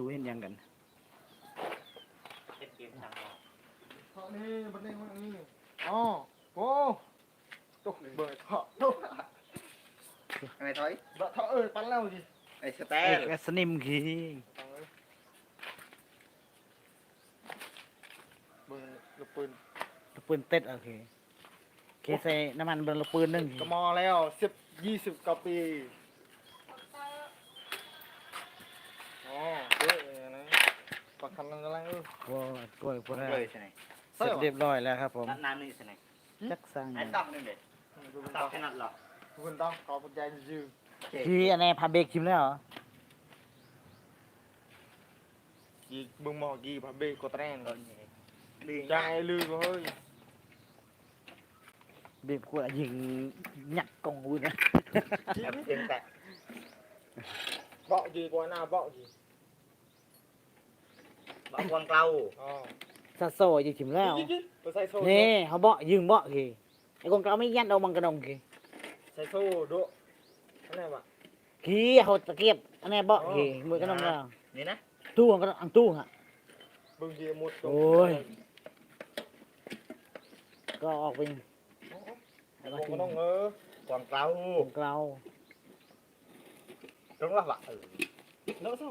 สู้เห็นยังกันเล่นเกมสั่งเราเถาะนี่บันไดมันนี่อ๋อโอ้ตกเบิดเถาะตกไงถอยบะเถาะเอ้ยปันแล้วสิไอ้สเตเอลกสนิมขี้เอาเลยเบิดลูกปืนลูกปืนเต็ดโอเคเคใส่น้ำมันเบนลูกปืนหนึงกระมอแล้วสิบยี่สิบกว่าปีอ๋อเจ๊นะ ปักคันนั่นอะไรเออโอ้ยกล้วยพวกนั้นเลยใช่ไหมเสร็จเรียบร้อยแล้วครับผม น้ำนี่ใช่ไหมจักสั่งไอ้ต้องนึงเด็ดดูคุณต้ต้อองงแค่นั้นหรอดูคุณต้องขอปัจจัยยืมพี่อันนี้พาเบรกชิมแล้วเหรอกี่บึงหมอกี่พะเบกดแรงโดนลืมจังไอ้ลือเฮ้ยเบรกกูอะยิงหยักกองวุ้นนะแบบเสียงแตะเบากี่กว่าหน้าเบากี่ บอกวางเกลาอ๋อซาโซยิงชิมแล้วไปใส่โซ่นี่เขาเบาะยิงเบาะขี้ไอ้กองเราไม่ยันเอามังกระดงขี้ใส่โซ่ดุอะไรวะขี้เขาตะเกียบอันนี้เบาะขี้มือกระดงเรานี่นะตู้ของกระดงอังตู้ฮะ บึงเดียมุดโอ้ย ก็ออกไปไอ้พวกก็ต้องเออกวางเกลาของเราตรงละวะเออแล้วซ่อ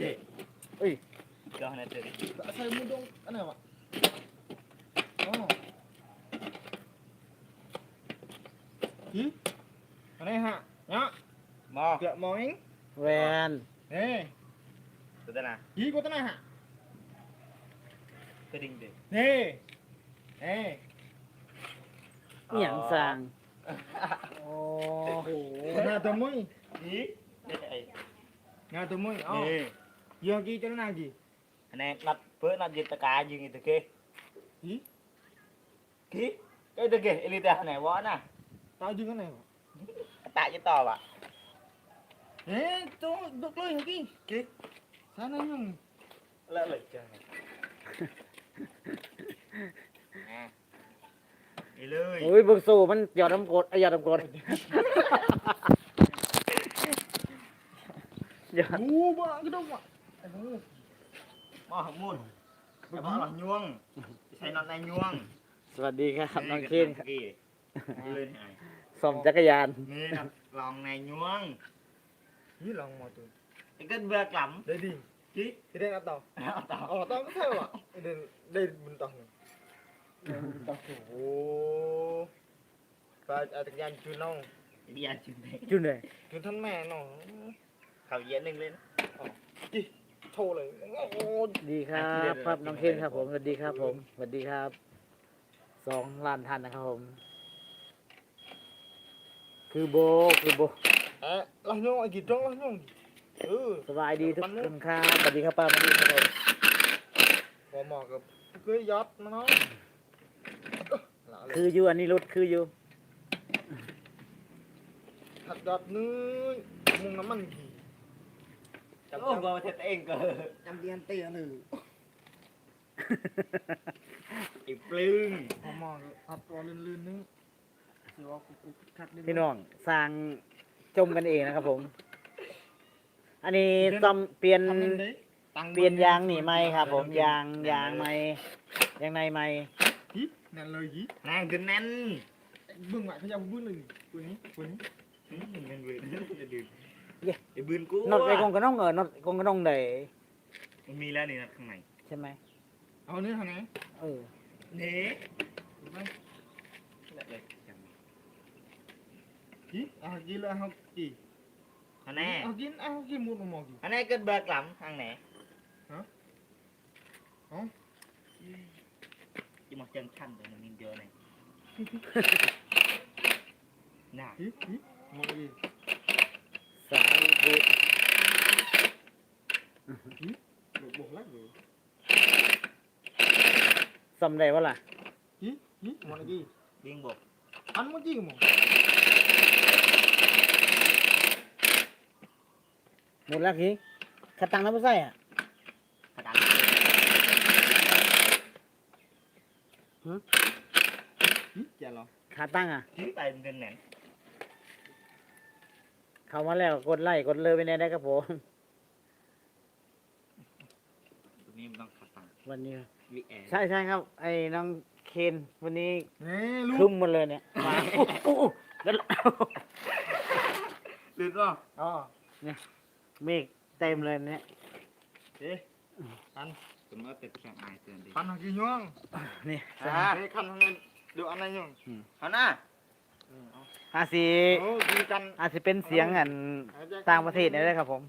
อนี่ยี่ห้อกี่ตัวไหนกี่อันนี้นัดเพื่อนัดยึดตะการยิงอีกตะเกียฮีกี้ไอ้ตะ เกียเอลิตาไหนวะน่ะตายจริงกันไหนวะตะจะต่อวะเฮ้ยตัวดุกเลยฮะกี่กี่สานยังเลิกเลยจังไอ้เลยโอ้ยเบิ่งสู้มันหยอดน้ำกรดไอ้หยอดน้ำกรดหยอด โอ้บ้าก็ต้องวะ ไอ้พวกมอหักมุนไอ้บ้าหลังยวงใส่นอนในยวงสวัสดีครับน้องเคนกี้เลยไงสมจักรยาน นี่นะลองในยวงนี่ลองมาตัวไอ้ก็เบื่อกล่ได้ดีำกี้ที่ได้นับต่อเอาต่ออ๋อต่อไม่ใช่วะเดินได้บุญต่อหนึ่งโอ้ไปอาจักรยานจูน้องเบียร์จุดไหนจุนเลยจูท่านแม่น้องเขาเย็นหนึ่งเลยนะ โชว์เลยโอ้ดีครับครับน้องเคนครับผมสวัสดีครับผมสวัสดีครับสองล้านท่านนะครับผม คือโบคือโบเอ๊ะเราโยงไอ้กี่ตรงเราโยงเออสบายดีทุกคนครับสวัสดีครับป้าสวัสดีครับผมพอเหมาะกับเคยยอดมาเนาะคืออยู่อันนี้รถคืออยู่ถัดยอดนึงมุงน้ำมันกี่ โอ้บอกเทเองก็จำเรียนเตี้ยหนึ่งอีปลึงพอเหมาะกับถัดตัวลื่นๆนึงถือว่ากูกูคัดพี่น้องสร้างจมกันเองนะครับผม อันนี้ซ่อมเปลี่ยนเปลี่ยนยางหนีไหมครับ ผมยางยางไหมยางในไหมฮินั่นเลยฮินางกันนั้นบึ้งไหวขยับบึ้งหนึ่งตัวนี้ตัวนี้เงิน เวรจะดื่มไอ้บืนกูนอดไปกงกระน้องเออนอดกงกระน้องเดยมันมีแล้วนี่นะข้างในใช่ไหมเอาเนื้อทางไหนเออเน่ไปเลยจังฮิเอากินแล้วเอากี่อันแน่เอากินเอากินมุดมาหมอกี่อันแน่เกิดเบิกหลังทางไหนยี่หมดจังทันแต่มันนิดเดียวเลยน่ะฮิฮิมองอีส สำได้ปะล่ะยี่ยี่มันอะบิงบอกอันมันจริงมั้งหมดแล้วพี่ขัดตังแล้วไม่ใช่อะขัดตังค์ฮึยี่จะหรอขัดตังอะยี่ไปเป็นแหน่ เข้ามาแล้วกดไลค์กดเลยไปแน่ได้ครับผมตัวนี้มันต้องขัดตังวันนี้ วิแอร์ใช่ใช่ครับ ไอ้น้องเคนวันนี้ Nih, ครึ lu. มหมดเลยเนี่ยมาอู้อู้อู้แล้วลืมก็ Oh, เมฆเต็มเลยเนี่ย eh. Kan, คุณว่าเป็นแค่อายเตือนดี kan lagi nyuang. นี่ Ah, eh kan hangen do aneh nyuang. ฮาน่า Hmm, oh. อา จสิ Oh, gini kan อาจสิเป็นเสียงอัน aja ต่างประเทศนี่ได้ครับ ผม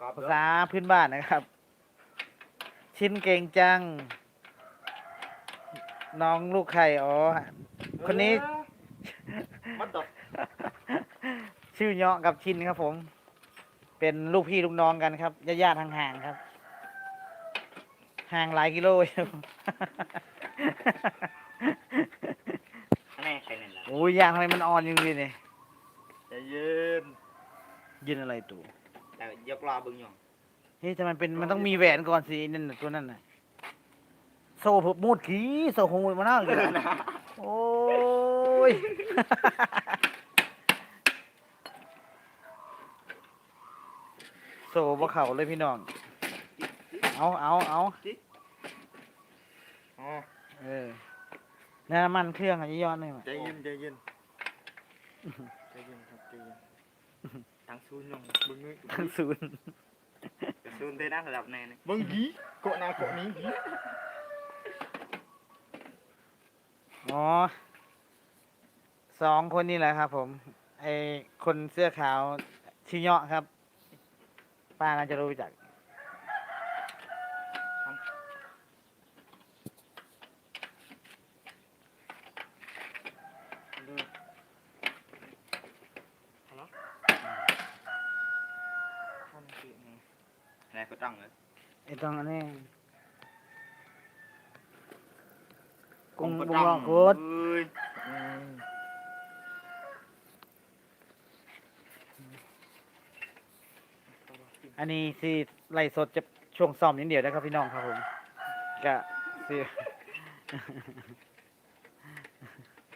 กรอบภาษาพื้นบ้านนะครับ ชินเก่งจัง น้องลูกไข่อ๋อคนนี้ Mất đọc. ชื่อเนาะกับชินครับ ผม เป็นลูกพี่ลูกน้องกันครับญาติญาติๆห่างๆครับ ห่างหลายกิโลอยู่อั นนี้ใครเนี่ยล่ะโอ้ยย่างทำไมมันอ่อนอยังนี้เนี่ยใจเย็นยืนอะไรตู่แต่ยกรอบึงหยองเฮ้ยแต่มันเป็นมันต้องมีแหวนก่อนสินั่นน่ะตัวนั่นน่ะโซ่ผุมูดขี้โซ่หงมุดมาหน้าเลยโอ้ย โซ่บ่เข่าเลยพี่น้อง เอาเอาเอาอ๋อ เออ น้ำมันเครื่องอันนี้ย้อนเลยมั้ยใจเย็นใจเย็นใจเย็นครับใจเย็นทั้งซูนหยองเบิ่งนี่ทั้งศูนย์แต่ซูนได้นั่งระดับแน่นี่เบิ่งหีโกะหนาโกะนี้หีอ๋อสองคนนี่แหละครับ ผม ไอคนเสื้อขาวชิเนาะครับ ป้าน่าจะรู้จัก ดูฮัลโหลท่านคือไง อะไรก็ ต้องเลยไอตรงอันนี้กุ้งก็บุ้งต้องรองโคตรเอ้ยอืมอันนี้สิไล่สดจะช่วงซ้อมนิดเดียวนะครับพี่น้องครับผมก็สิ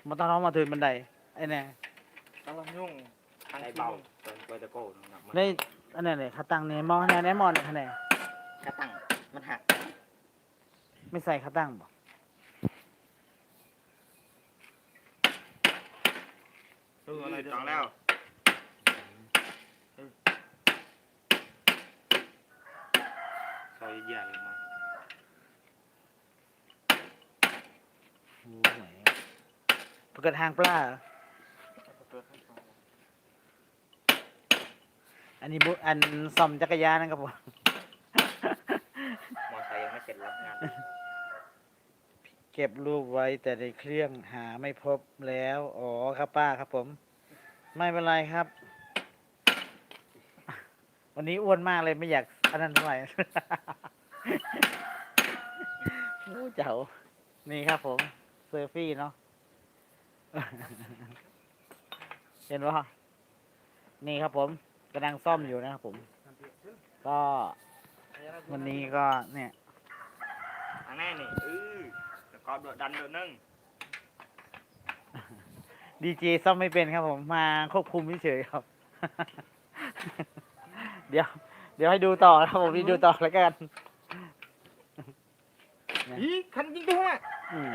มาตอนน้องมาถึงบันไดไอ้เนี่ยกำลังยุ่งทางไอ้เบาเบาเติมโปรโตโก้หนักมันได้ อันนี้เลยขาตั้งเนี่ยมองคะแนนได้มองคะแนนกระตั้งมันหักไม่ใส่ขาตั้งบ่เอออะไรเดี๋ยวต้องแล้วซอยใหญ่มาโอ้ยประกาศทางปลาเหรอ เปิดให้ฟัง อั นนี้บุอันซ่อมจักรยานนะครับผมมอไซค์ยังไม่เสร็จรับงานเก็บรูปไว้แต่ในเครื่องหาไม่พบแล้วอ๋อครับป้าครับผม ไม่เป็นไรครับ วันนี้อ้วนมากเลยไม่อยากอันนั้นเท่าไหร่โอ้เจ๋านี่ครับผมเซอร์ฟี่เนาะ เห็นว่านี่ครับผม กำลังซ่อมอยู่นะครับผม ก็วันนี้ก็เนี่ยอันแน่นี่เออแล้วก็โดดดันโดดนึ่งดีเจซ่อมไม่เป็นครับผมมาควบคุมเฉยๆครับ เดี๋ยว เดี๋ยวให้ดูต่อนะครับผมนี่ดูต่อแล้วกันอีคันจริงด้วยฮะอืม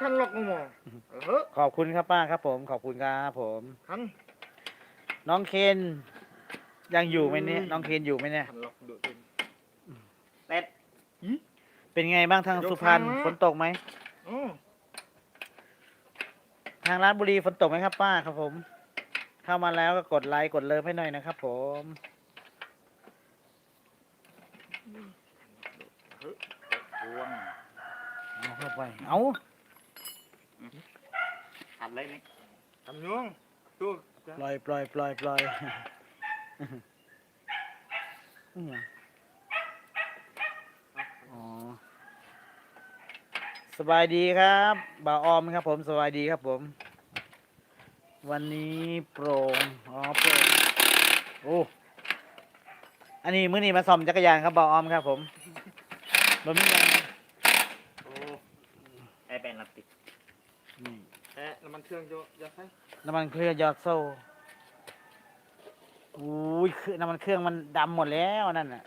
คันหลอกงงเออขอบคุณครับป้าครับผม ขอบคุณครับผมคันน้องเคน ยังอยู่ไหมเนี่ยน้องเคนอยู่ไหมเนี่ยคันหลอกดูเป็นเป็ดเป็นไงบ้างทางยกสุพรรณทางนะฝนตกไหมอ๋อทางราชบุรีฝนตกไหมครับ ป้าครับผม เข้ามาแล้วก็กดไลค์กดเลิฟให้หน่อยนะครับ ผมพวงเอาเข้าไป เอาอัดเลยนี่ทำยุ่งดูปล่อยปล่อยปล่อยปล่อย อืมอ๋อสบายดีครับบ่าวออมครับ ผมสบายดีครับผม วันนี้โปร่งอ๋อโปร่งโอ้อันนี้มื้อนี้มาซ่อมจักรยานครับบ่าวออมครับ ผมบ่มีหยังโอ้ไอเป็นลับติดนี่ แอะน้ำมันเครื่องโยอยากใส่น้ำมันเครื่องยอดโซ่ อุ้ยคือน้ำมันเครื่องมันดำหมดแล้วนั่นน่ะ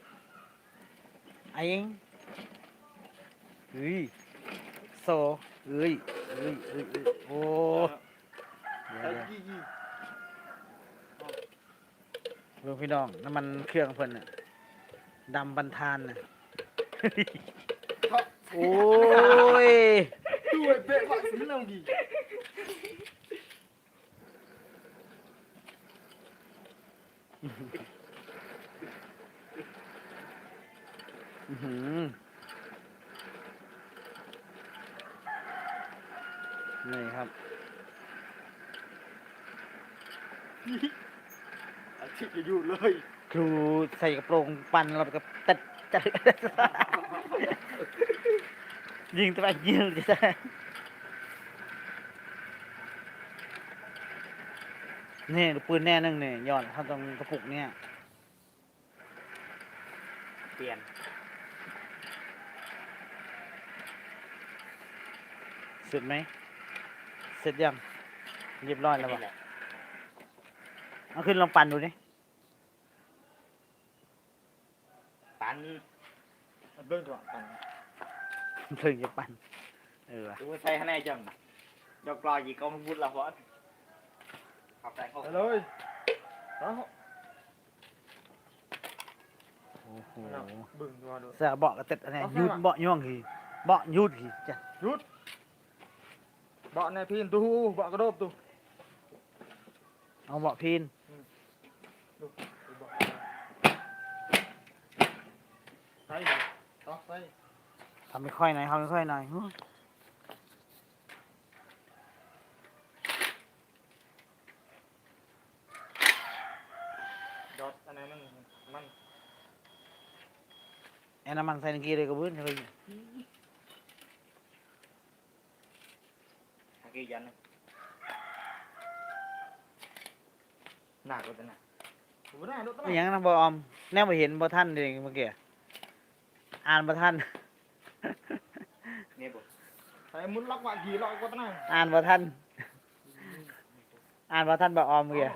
ไอ้เองเฮ้ยโซ่เอ้ยเอ้ยเอ้ยเอ้ยโอ้เดี๋ยวไอ้เดี๋ยวยี่ยี่เบิ่งพี่น้องน้ำมันเครื่องเพิ่นน่ะดำบันทานน่ะ โอ้ยด้วยเป๊ะว่ะสีน้ำดี อื้อหือนี่ครับอาชีพจะอยู่เลย ครูใส่กระโปรงปั่นเราก็ตัดจัดยิงตัวไปยิงจะได้ นี่ปืนแน่นึงเนี่ยยอดเขาตรงกระปุกเนี่ย เปลี่ยน เสร็จไหม เสร็จยังเรียบร้อยแล้วนี่ปะแหละเอาขึ้นลองปั่นดูดิปันเบิ้งก่อนปันเพิ่งจะปั่นเออว่ะดูใส่ข้างในจังยกลอยยีก็มันบุดละพอด ขับใส่เข้าไปเลยเอาโอ้โหเอาเบิ้งดูดู เสือเบาะกระเต็ดอะไรเอาเข้ายุดมาเบาะย่องขีเบาะยุดขีจ้ะหยุดเบาะในพินตู้เบาะกระโดบตู้เอาเบาะพีนดูดูเบาะใส่ต่อใส่ทำไม่ค่อยหน่อยทำไม่ค่อยหน่อยฮู้ ดอทอันนั้นมัน มันแอนน้ำมันใส่ตะกี้เลยกระบื้นเลยทางกี้ยันนะหนักกว่าตัวน่ะถูได้รถตั้งอหยังนะบออม แน่มาเห็นบอท่านเลยเมื่อกี้อ่านบอท่านนี่บุใส่มุนล็อกว่ากี่ล็อกก็ตั้งอ่านบอท่าน อ่านบอท่านบอออมเมื่อกี้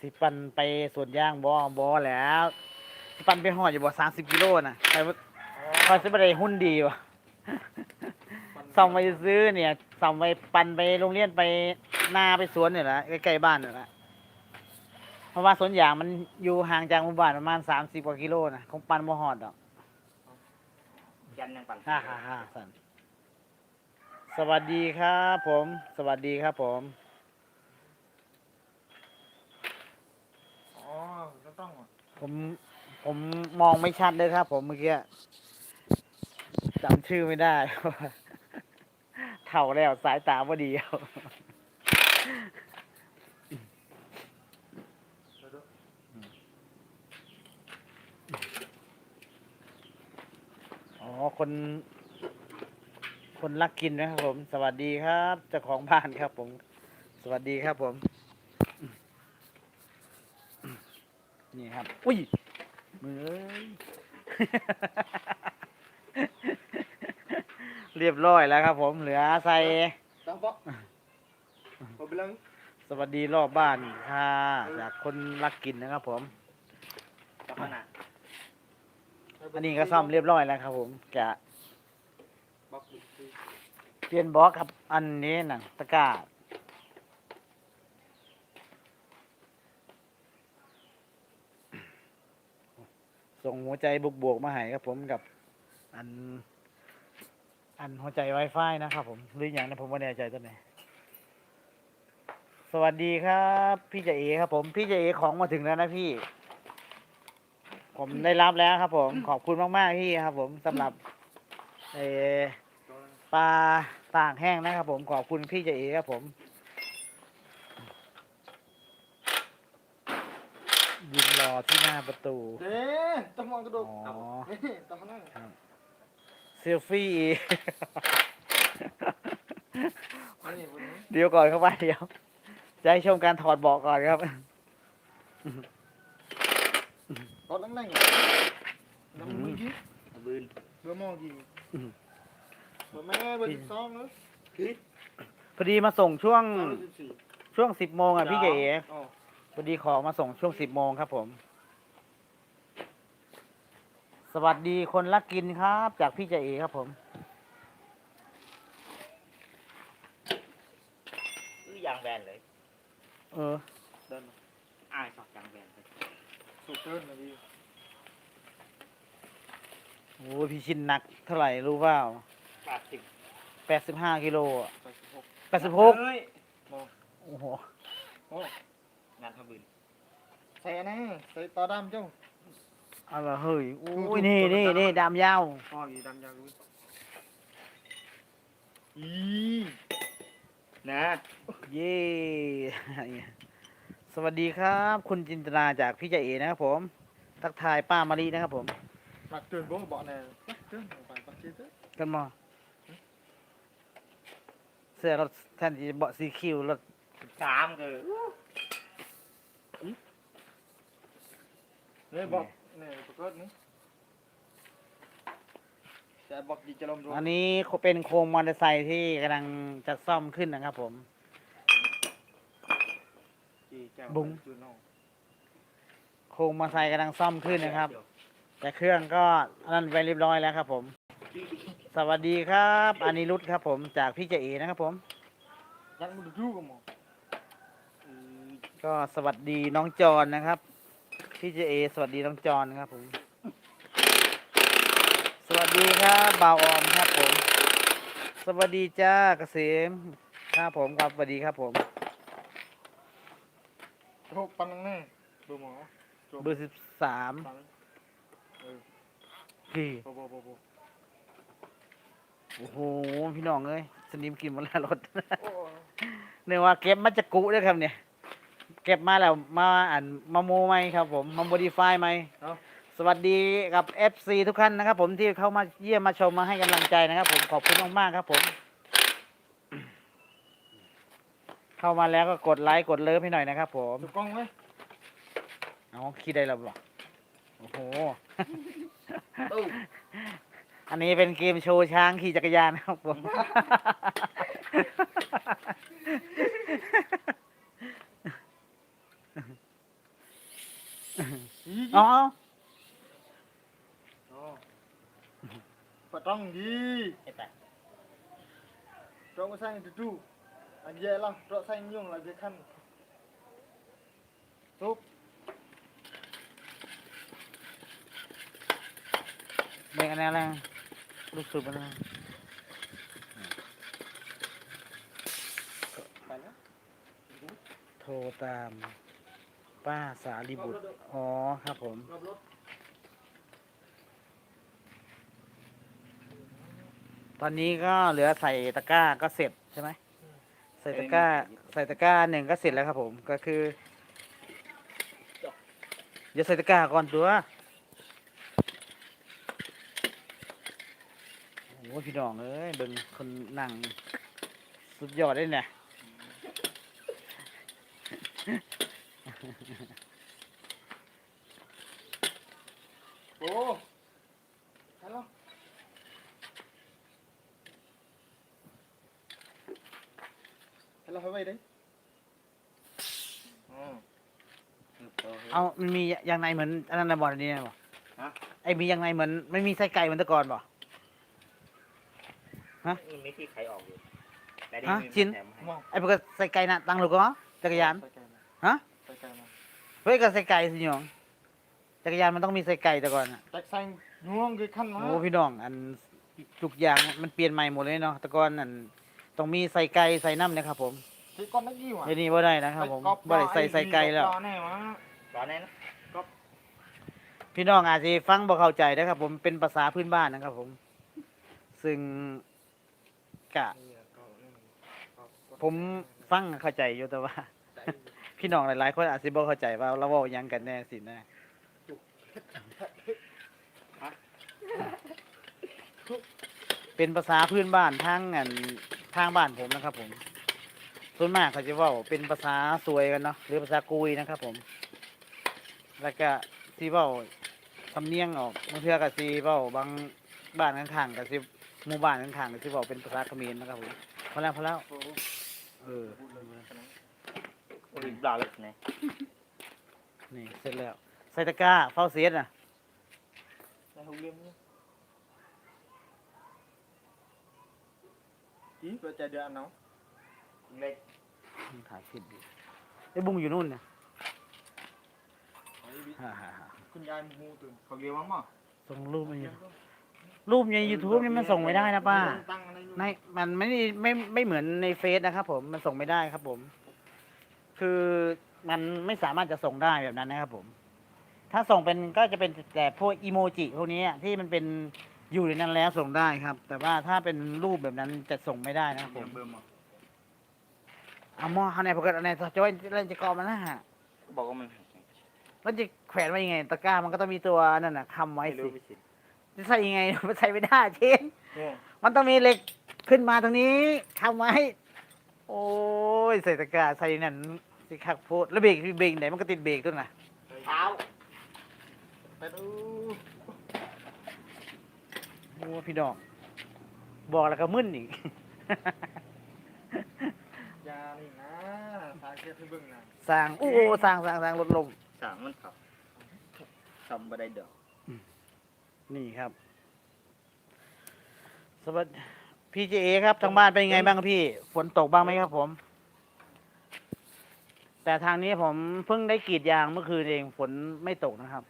สิปันไปสวนยางบอบอแล้ว สิปันไปหอดอยู่บ่สามสิบกิโลน่ะใครว่าคอยซื้อไปได้หุ้นดีวะส่งไปซื้อเนี่ยส่งไปปันไปโรงเรียนไปนาไปสวนเนี่ยแหละใกล้ๆบ้านเนี่ยแหละเพราะว่าสวนยางมันอยู่ห่างจากหมู่บ้านประมาณสามสิบกว่ากิโลนะคงปันบ่ฮอดดอกยันยังปั่นฮ่าฮ่าฮ่าสันสวัสดีครับผม สวัสดีครับผม อ๋อ ก็ต้องผมผมมองไม่ชัดเลยครับ ผมเมื่อกี้จำชื่อไม่ได้ เท่าแล้วสายตาพอดีเดี๋ยวดูอ๋อคน คนรักกินนะครับผม สวัสดีครับเจ้าของบ้านครับผม สวัสดีครับผม นี่ครับ อุ้ยมือเอ้ย เรียบร้อยแล้วครับ ผมเหลือใส่ตั้งเบาะผมไปลังสวัสดีรอบบ้านค่ะจากคนรักกินนะครับ ผมกับขนาดอันนี้ก็ซ่อมเรียบร้อยแล้วครับ ผมจะบล็อกอีกทีเปลี่ยนบล็อกครับ อันนี้หนังตะกร้า ส่งหัวใจบวกๆมาให้ครับผมกับอัน อันหัวใจ Wi-Fi นะครับผมหรืออย่างนะผมไม่แน่ใจตัวไหนสวัสดีครับ พี่เจเอครับผมพี่เจเอของมาถึงแล้วนะพี่ ผมได้รับแล้วครับ ผมขอบคุณมากๆพี่ครับ ผมสำหรับเอปลาตากแห้งนะครับ ผมขอบคุณพี่เจเอครับผม รอที่หน้าประตู เด้ต้องมองกระโดดอ๋อ นี่ต้องนั่งเซลฟี่อีก นี่วันนี้เดี๋ยวก่อนเข้าไปเดี๋ยวจะให้ชมการถอดเบาะก่อนครับ รถนั่งนั่งน้ำมือกี้บืนเบอร์มองกี่อืม เบอร์แม่เบอร์สิบสองเนอะพอดีมาส่งช่วงเบอร์สิบสี่ช่วงสิบโมงอะพี่เก๋อ๋อ พอดีของมาส่งช่วงสิบโมงครับผม สวัสดีคนรักกินครับ จากพี่เจเอครับผมคือยางแบนเลย เออ เดินมาอ้ายสอดยางแบนเลยสุดเดินมาดีโอ้ยพี่ชินหนักเท่าไหร่รู้เปล่าแปดสิบแปดสิบห้ากิโลอะไปสิบหกแปดสิบหกเฮ้ยโอ้โห โอ้ งานทำบืนใส่อันนั้นใส่ต่อดำเจ้า เอาละเฮ้ยโอ้ดูยดูนี่ดูนี่ดูนี่ดำยาวอ๋ออยู่ดำยาวรู้อีนะเย้สวัสดีครับ คุณจินตนาจากพี่เจเอนะครับผม ทักทายป้ามารีนะครับผมมักเตือนบ่เบาะแน่มักเตือนไปปักเตือนกันมาเสื้อรถแทนที่จะเบาะสีคิวรถสามเกิน นี่ยบอกเนี่ยปรากฏนี่แต่บอกดีจะลมรวมอันนี้เป็นโครงมอเตอร์ไซค์ที่กำลังจะซ่อมขึ้นนะครับผมดีแก้วบุ้งจูโน่โครงมอเตอร์ไซค์กำลังซ่อมขึ้นนะครับ แต่เครื่องก็อันนั้นไปเรียบร้อยแล้วครับผม สวัสดีครับอานิรุธครับผมจากพี่เจเอนะครับผม ยังมันดูกันมั้งอืมก็สวัสดีน้องจอนนะครับ พี่เจเอสวัสดีน้องจอนครับผม สวัสดีครับบ่าวออมครับผม สวัสดีจ้าเกษมครับผมครับสวัสดีครับผมโอ้ปันนั่งแน่ดูหมอเบอร์สิบสามปันเออพี่โบโบโบโบโอ้โหพี่น้องเอ้ยสนิมกินหมดแล้วรถโอ้เนี่ยว่าเก็บมาจากกุด้วยครับเนี่ย เก็บมาแล้วมาอ่านมาโมไหมครับผมมาโมดิฟายไหมเอาสวัสดีกับ FC ทุกท่านนะครับ ผมที่เข้ามาเยี่ยมมาชมมาให้กำลังใจนะครับ ผมขอบคุณมากๆครับผม เข้ามาแล้วก็กดไลค์กดเลิฟให้หน่อยนะครับ ผมถูกกล้องไหมเอาคิดได้แล้วบอกโอ้โหตู้อันนี้เป็นเกมโชว์ช้างขี่จักรยานนะครับผม อีอ๋ออ๋อปะต้องดีไอ้แปดตรงมาส ร้าสางยุ่งละเยขั้นทุบเม่อันนี้อะไรลูกสูบอะไรไปแล้วโทรตามป้าสาลีบุตร อ๋อ ครับผม ตอนนี้ก็เหลือใส่ตะกร้าก็เสร็จใช่ไหม ใส่ตะกร้า ใส่ตะกร้าหนึ่งก็เสร็จแล้วครับผม ก็คือเดี๋ยวใส่ตะกร้าก่อนตัวโอ้พี่น้องเอ้ยเบิ่งคนนั่งสุดยอดเลยเนี่ย โอ้ฮัลโหลฮัลโหลให้ไว้ดิอ๋อเอามันมียางในเหมือนอันนั้นนะบอลนี่นะบอฮะไอ้มียางในเหมือนไม่มีไส้ไก่เหมือนแตะกอนบอนี่มีที่ไขออกอยู่แต่ฮะมีชิ้นแถมให้มองไอ้พวกก็ไส้ไก่น่ะตั้งหรือก็จักรยาน ใส่ไก่มา ฮะ ใส่ไก่มา เฮ้ยก็ไส้ไก่สิหยองจักรยานมันต้องมีไส้ไก่แต่ก่อนอะแตกใส่ง่วงคือขั้นมาโอ้พี่น้องอันทุกอย่างมันเปลี่ยนใหม่หมดเลยเนาะแต่ก่อนอันต้องมีใส่ไก่ใส่น้ำนะครับผมที่ก้อนนักยี่หว่าเดี๋ยวนี้บ่ได้นะครับผมบ่ได้ใส่ใส่ไก่แล้วรอแน่วะร้อนแน่นะพี่น้องอาจจะฟังบ่เข้าใจนะครับ ผมเป็นภาษาพื้นบ้านนะครับ ผม ซึ่งกะ ผมฟังเข้าใจอยู่แต่ว่า พี่น้องหลายๆคนอาจสิบ่เข้าใจว่าเราเว้าหยังกันแน่สินะเป็นภาษาพื้นบ้านทางอันทางบ้านผมนะครับ ผม ส่วนมากเขาจะเว้าเป็นภาษาสวยกันเนาะหรือภาษากุยนะครับ ผม แล้วก็สิเว้าสำเนียงออกบางเทื่อก็สิเว้าบางบ้านข้างๆก็สิหมู่บ้านข้างๆก็สิเว้าเป็นภาษาเขมรนะครับผมพอแล้วพอแล้วเออโอ้ย บลาเลยเนี่ยนี่เสร็จแล้วใส่ตะกร้าเฝ้าเสียดน่ะในห้องเรียนนี่อีเปิดใจเดือนเนาะเล็กถ่ายคลิปอยู่ไอ้บุ้งอยู่นู่นนะฮ่าฮ่าฮ่าคุณยายมูตื่นเขาเรียกว่าหม้อส่งรูปมาอยู่รูปใน YouTube นี่มันส่งไม่ได้นะป้า ตั้งอะไรอยู่ในมันไม่ได้ไม่ไม่เหมือนในเฟซนะครับผม มันส่งไม่ได้ครับผม คือมันไม่สามารถจะส่งได้แบบนั้นนะครับผม ถ้าส่งเป็นก็จะเป็นแต่พวกอีโมจิพวกนี้อะที่มันเป็นอยู่ในนั้นแล้วส่งได้ครับ แต่ว่าถ้าเป็นรูปแบบนั้นจะส่งไม่ได้นะครับเรีผยมเบอร์หม้อเอาหม้อเขาในปกติในจอยเล่นจะกรอมันนะฮะก็บอกว่ามันแล้วจะแขวนไว้ยังไง ตะกร้ามันก็ต้องมีตัวนั่นน่ะคำไว้ไม่สิรู้ไม่สิจะใส่ยังไงมันใส่ไม่ได้เชนเนี่ยมันต้องมีเหล็กขึ้นมาตรงนี้คำไว้ โอ้ยใส่ตะกร้าใส่นั่น สิคักโพดแล้วเบรกเบรกไหนมันก็ติดเบรกด้วยนะเท้าไปดูโอ้พี่ดอกบอกแล้วก็มึนอีกยานี่นะสายเก็บให้เบิ่งนะสร้างโอ้โอ้สร้างสร้างสร้างรถลมสามมันขับทำบัไดเดอกนี่ครับ สวัสดีพี่เจเอครับทางบ้านเป็นยังไงบ้างครับพี่ ฝนตกบ้างไหมครับผม แต่ทางนี้ผมเพิ่งได้กรีดยางเมื่อคืนเองฝนไม่ตกนะครับ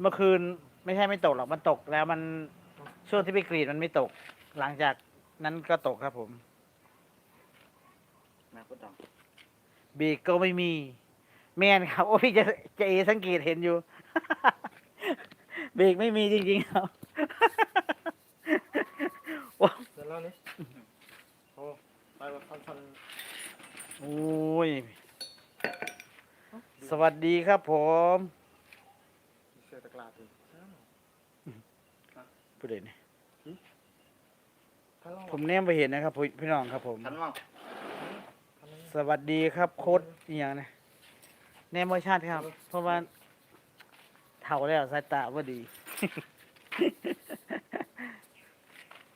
เมื่อคืนไม่ใช่ไม่ตกหรอกมันตกแล้วมันช่วงที่ไปกรีดมันไม่ตก หลังจากนั้นก็ตกครับผมนะก็ต้องเบรกก็ไม่มี แม่นครับ โอ้พี่จะจะเอสังเกตเห็นอยู่ เบรกไม่มีจริงๆครับโอ้เสร็จแล้วนี่โอ้ไปแบบทันทันโอ้ย สวัสดีครับผมเสื้อตะกร้าตื่นผู้เด่นทันลองผมแนมไปเห็นนะครับพี่พี่น้องครับ ผม ทันมั้งทันลองสวัสดีครับโค้ดอหย่างนะแนมเวอร์ชันครับ เพราะว่าเท่าแล้วสายตาว่าดี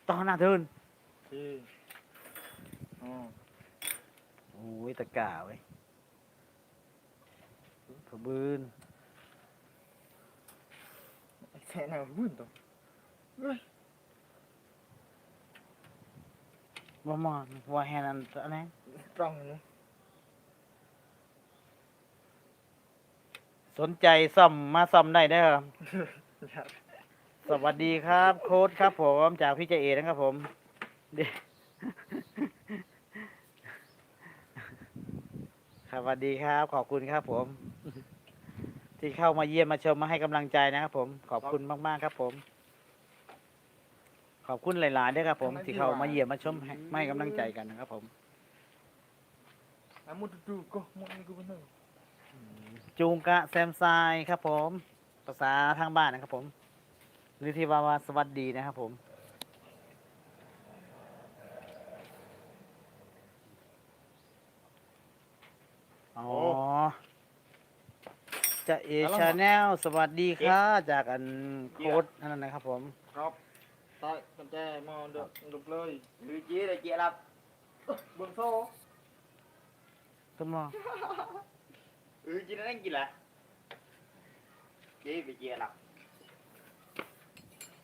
ตอนหน้าเทินที่อ๋อ โอ้ยตะกร้าไว้ย ขบืนแค่ไหนวุ่นตัวเฮ้ยว่ามอนว่าแฮนันตะนะตรงนี้สนใจซ่อมมาซ่อมได้เด้อสวัสดีครับ โค้ดครับผมจากพี่เจเอนะครับผมเดี๋ยวครับสวัสดีครับ ขอบคุณครับผม ที่เข้ามาเยี่ยมมาชมมาให้กำลังใจนะครับผมขอบคุณมากๆครับผม ขอบคุณหลายๆด้วยครับผม ที่เข้ามาเยี่ยมมาชมให้มาให้กำลังใจกันนะครับ ผมอะมุดดูก็มุดนี่กูเป็นหนึ่งจูงกะแซมไซครับผม ภาษาทางบ้านนะครับผม หรือที่ว่าว่าสวัสดีนะครับผม อ๋อ จะเอชาแนลสวัสดีค่ะ จากอันโค้ดนั่นนะครับผม ครับตายกันแจมาเดือดลุกเลยหรือจี้เลยจี้รับเบิ่งโซ่ต้นมอหรือจี้นั่นกี่ละจี้ไปจี้รับ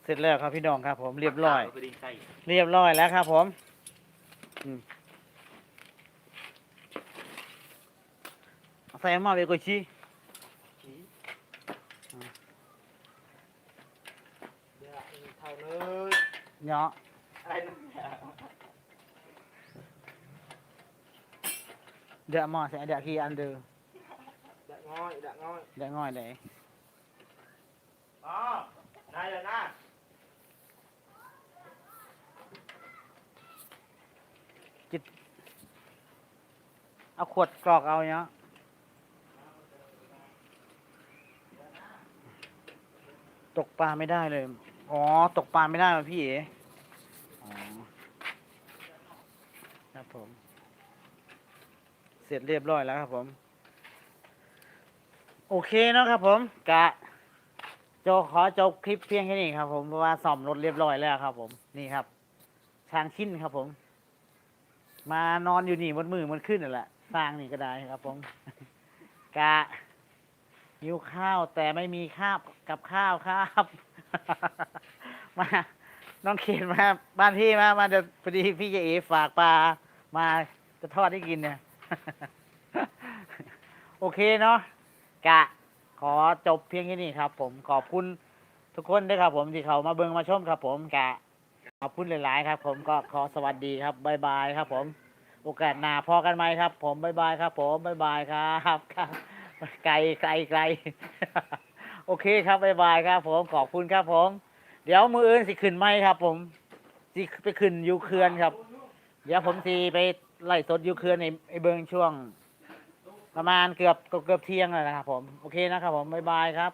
เสร็จแล้วครับพี่น้องครับผมเรียบร้อยคือดีใส่เรียบร้อยแล้วครับผมอืมเอาใส่มาเบโกชิ อเนาะอะไรนั่นเนี่ยเดะหมอใส่เดะขี้อันเดือดักง่อยดักง่ยเดะอเลยอ๋าด้เอาขวดกรอกเอาเนาะตกปลาไม่ได้เลย อ๋อ ตกปลาไม่ได้เหรอพี่เอ๋อ๋อครับผม เสร็จเรียบร้อยแล้วครับผม โอเคเนาะครับผม กะโจขอจบคลิปเพียงแค่นี้ครับ ผมเพราะว่าซ่อมรถเรียบร้อยแล้วครับ ผมนี่ครับช้างชิ้นครับผม มานอนอยู่นี่บนมือมันขึ้นนั่นแหละสร้างนี่ก็ได้ครับ ผม กะหิวข้าวแต่ไม่มีข้าวกับข้าวครับ มาน้องเขตมาบ้านพี่มามาเดี๋ยวพอดีพี่เจเอฝากปลามาจะทอดให้กินเนี่ยโอเคเนาะกะขอจบเพียงแค่นี้ครับ ผมขอบคุณทุกคนด้วยครับ ผมที่เขามาเบิ่งมาชมครับ ผมกะขอบคุณหลาย ๆ ครับ ผมก็ขอสวัสดีครับบายบายครับ ผม โอกาสหน้าพอกันไหมครับ ผมบายบายครับ ผมบายบายครับครับไกลไกลไกล โอเคครับบายบายครับผมขอบคุณครับผม เดี๋ยวมืออื่นสิขึ้นไหมครับผมสิไปขึ้นยูเคือนครับ เดี๋ยวผมสิไปไล่สดยูเคือนในไอเบิงช่วง ประมาณเกือบเกือบเที่ยงแล้วนะครับผม โอเคนะครับผมบายบายครับ